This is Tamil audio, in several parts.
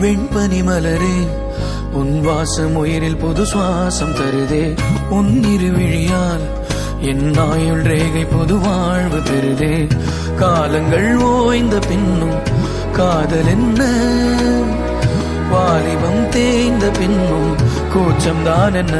வெண்பனி மலரே உன் வாசம் உயிரில் புது சுவாசம் தருதே. உன் இருவிழியால் என் ஆயுள் ரேகை புது வாழ்வு பெறுதே. காலங்கள் ஓய்ந்த பின்னும் காதல் என்ன? வாலிபம் தேய்ந்த பின்னும் கூச்சம்தான் என்ன?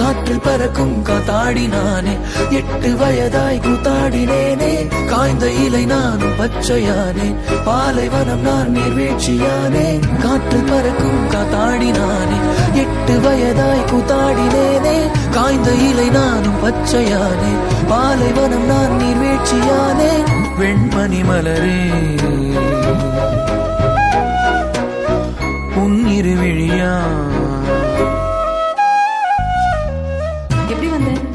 காற்றில் பறக்கும் காத்தாடி நானே எட்டு வயதாய் கூத்தாடினேனே. காய்ந்த இலை நானும் பச்சையானே. பாலைவனம் நான் நீர்வீழ்ச்சியானே. காற்றில் பறக்கும் காத்தாடி நானே எட்டு வயதாய் கூத்தாடினேனே. காய்ந்த இலை நானும் பச்சையானே. பாலைவனம் நான் நீர்வீழ்ச்சியானே. வெண்மணி மலரே. உன்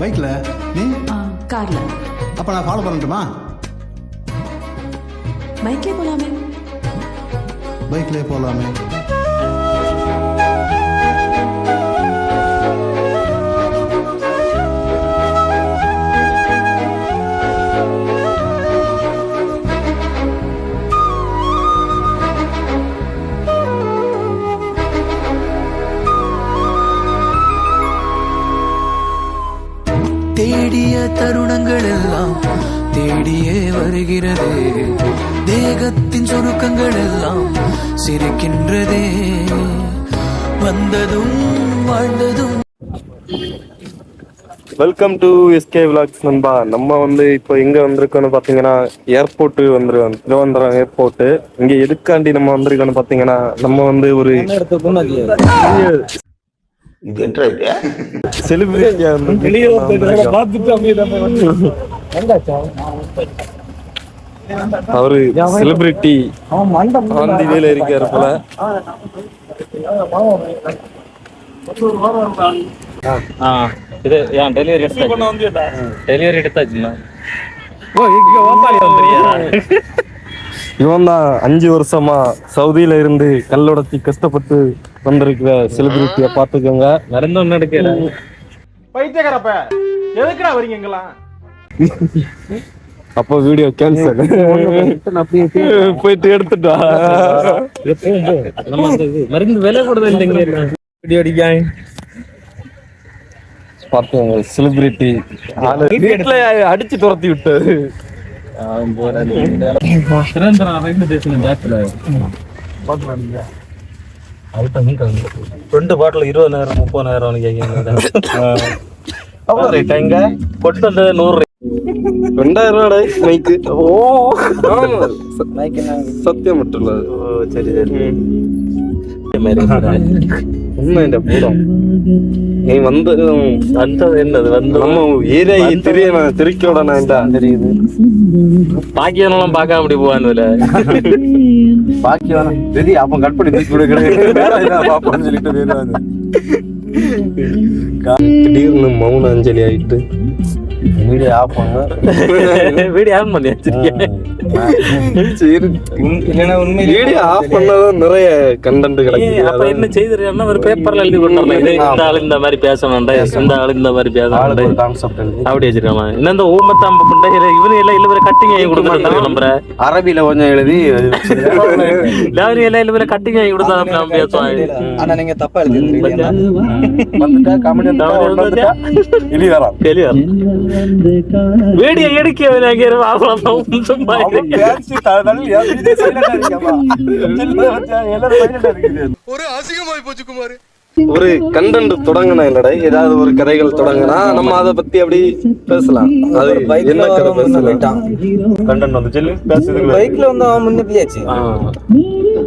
பைக்ல? நீ? கார்ல. அப்ப நான் ஃபாலோ பண்ணட்டுமா? பைக்ல போலாமே. பைக்லயே போலாமே. தேடியே வருகிறது. தேகத்தின் சுருக்கங்கள் எல்லாம் சிரிக்கின்றதே. வந்ததும் வாழ்ந்ததும். வெல்கம் டு எஸ்கே விலாக்ஸ் நண்பா. நம்ம வந்து இப்போ எங்க வந்திருக்கோம்னு பாத்தீங்கன்னா ஏர்போர்ட் வந்துருக்கோம் திருவனந்தபுரம் ஏர்போர்ட் இங்க எதுக்காண்டி நம்ம வந்திருக்கோம்னு பாத்தீங்கன்னா நம்ம வந்து ஒரு செலிபிரிட்டியா அவரு செலிபிரிட்டி ஆந்தி வேலை இருக்காரு போல. இது ஏன் டெலிவரி எடுத்தாச்சு? டெலிவரி எடுத்தாச்சுண்ணா இவன் தான் அஞ்சு வருஷமா சவுதியில இருந்து கல்லுடத்தி கஷ்டப்பட்டு வந்திருக்கிற செலிபிரிட்டிய பாத்துக்கோங்க மருந்து ஒன்று எடுக்கல பைத்தியக்காரப்ப எதுக்குடா வரீங்க இங்கெல்லாம்? அப்போ வீடியோ கேன்சல் போயிட்டு எடுத்துட்டா மருந்து விலை கூடுதல் இல்லைங்க வீடியோ அடிக்காங்க பார்த்தோம் செலிபிரிட்டி வீட்டுல அடிச்சு துரத்தி விட்டு. சுரேந்திரன் ரெண்டு பாட்டில் இருபதாயிரம் முப்பதாயிரம் கேட்க வந்தது நூறு ரெண்டாயிரம் ரூபாடா மைக்கு ஓ ஆமா. சத்தியம் மட்டும் இல்ல சரி சரி. உண்மை இந்த பூரம் நீ வந்து வந்தது என்னது? வந்து நம்ம ஏரியா தெரிய திருக்கியோட நான் தெரியுது. பாக்கியெல்லாம் பார்க்காம அப்படி போவானுல பாக்கியம் சரி அப்ப கட் பண்ணி தூக்கி விட கிடையாது. பாப்பான்னு சொல்லிட்டு போயிடுவாங்க. திடீர்னு மௌன அஞ்சலி ஆயிட்டு. வீடியோ ஆஃப் பண்ண. வீடியோ ஆன் பண்ணி வச்சிருக்கேன். சரி வீடியோ ஆஃப் பண்ணாதான் நிறைய கண்டென்ட் ஏய், அப்ப என்ன செய்திருக்கா ஒரு பேப்பர்ல எழுதி இது இந்த ஆளு இந்த மாதிரி பேசணும்டா இந்த ஆளு இந்த மாதிரி பேசணும் கான்செப்ட் அப்படி வச்சிருக்காமா என்ன இந்த ஊமத்தாம்ப புண்டை? இவரு எல்லாம் இல்ல கட்டிங் வாங்கி கொடுத்தாங்க நம்புற? அரபில கொஞ்சம் எழுதி எல்லாரும் எல்லாம் இல்ல கட்டிங் வாங்கி கொடுத்தா நம்ம பேசுவாங்க ஆனா நீங்க தப்பா எழுதிருக்கீங்க வந்துட்டா காமெடி வந்துட்டா இனி வரான் தெளிவா வீடியோ எடுக்க வேணாங்க அவ்வளவு சும்மா இரு. ஒரு கண்டென்ட் தொடங்கினா இல்லடா ஏதாவது ஒரு கதைகள் தொடங்கினா நம்ம அதை பத்தி அப்படி பேசலாம். அது என்ன கதை பேசலாம்? கண்டென்ட் வந்து சொல்லி பேசுறது பைக்ல வந்து அவன் முன்ன போயாச்சு ஆ.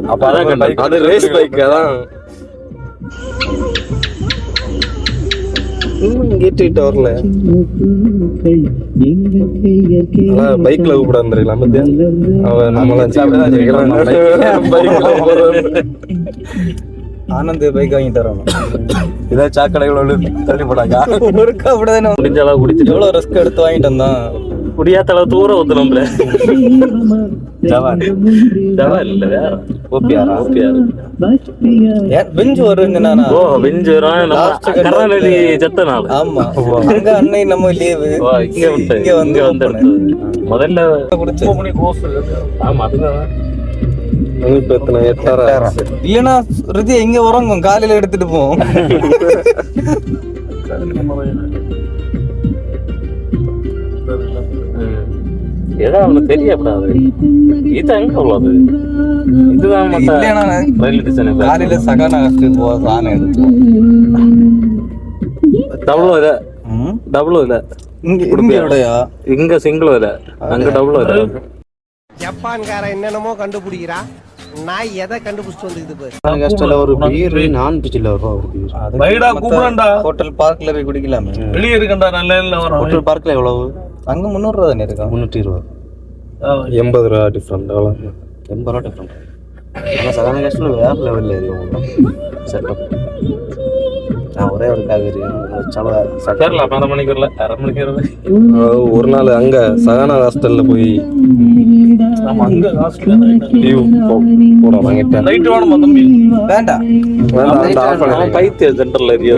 அப்ப அதான். அது ரேஸ் பைக் அதான். கேட்டுக்கிட்ட வரல. பைக்ல கூப்பிட வந்துருக்கலாம் பத்தியா அவ நம்மளாம் ஆனந்த் பைக் வாங்கி தரோம் இதே சாக்கடைகளோடு தள்ளி போடாங்க ஒருக்கா அப்படிதானே முடிஞ்ச அளவு குடிச்சிட்டு எவ்வளவு ரிஸ்க் எடுத்து வாங்கிட்டு வந்தான்? குடியாத்த அளவு தூரம் வந்து ஜவான் ஜவா இல்ல வேற ஓபிஆரா ஓபிஆர் ஏன் பெஞ்சு வருங்க நானா ஓ வெஞ்சூரம் நம்ம Last second கருணாநிதி செத்த நாள் ஆமா அங்க அன்னை நம்ம லீவு இங்க வந்து இங்க வந்து வந்து. முதல்ல ஆமா அதுதான் இல்லனா ருதி எங்க உறங்கும் காலையில எடுத்துட்டு போவோம் ஏதோ அவனுக்கு தெரியப்படாது. இது எங்க உள்ளது? இதுதான் ரயில்வே ஸ்டேஷன் காலையில சகானா ஹாஸ்டல் போக சாணம் எடுப்போம் டபுளும் இல்ல? டபுளும் இல்ல இங்க சிங்கிளும் இல்ல அங்க டபுளும் இல்ல ஜப்பான்காரன் என்னென்னமோ கண்டுபிடிக்கிறா. நான் எதை கண்டுபிடிச்சிட்டு வந்துக்குது பாரு. கஷ்டம் ஒரு பீர் நான் பிச்சில கூப்பிடுறேன்டா. ஹோட்டல் பார்க்ல போய் குடிக்கலாமே. வெளியே இருக்கண்டா நல்ல ஹோட்டல் பார்க்ல எவ்வளவு? அங்க முந்நூறு ரூபா தானே இருக்கா? முந்நூற்றி இருபது. எண்பது ரூபா டிஃப்ரெண்ட் அவ்வளோ எண்பது ரூபா டிஃப்ரெண்ட் ஆனால் சகன கஷ்டம் வேற லெவலில் இருக்கும் செட்டப் நான் ஒரே ஒரு காவேரி கேரளா பன்னெண்டு மணிக்கு வரல. அரை மணிக்கு வரல. ஒரு நாள் அங்க சகானா ஹாஸ்டல்ல போய். வேண்டாம். பைத்திய சென்டர்ல ஏரியா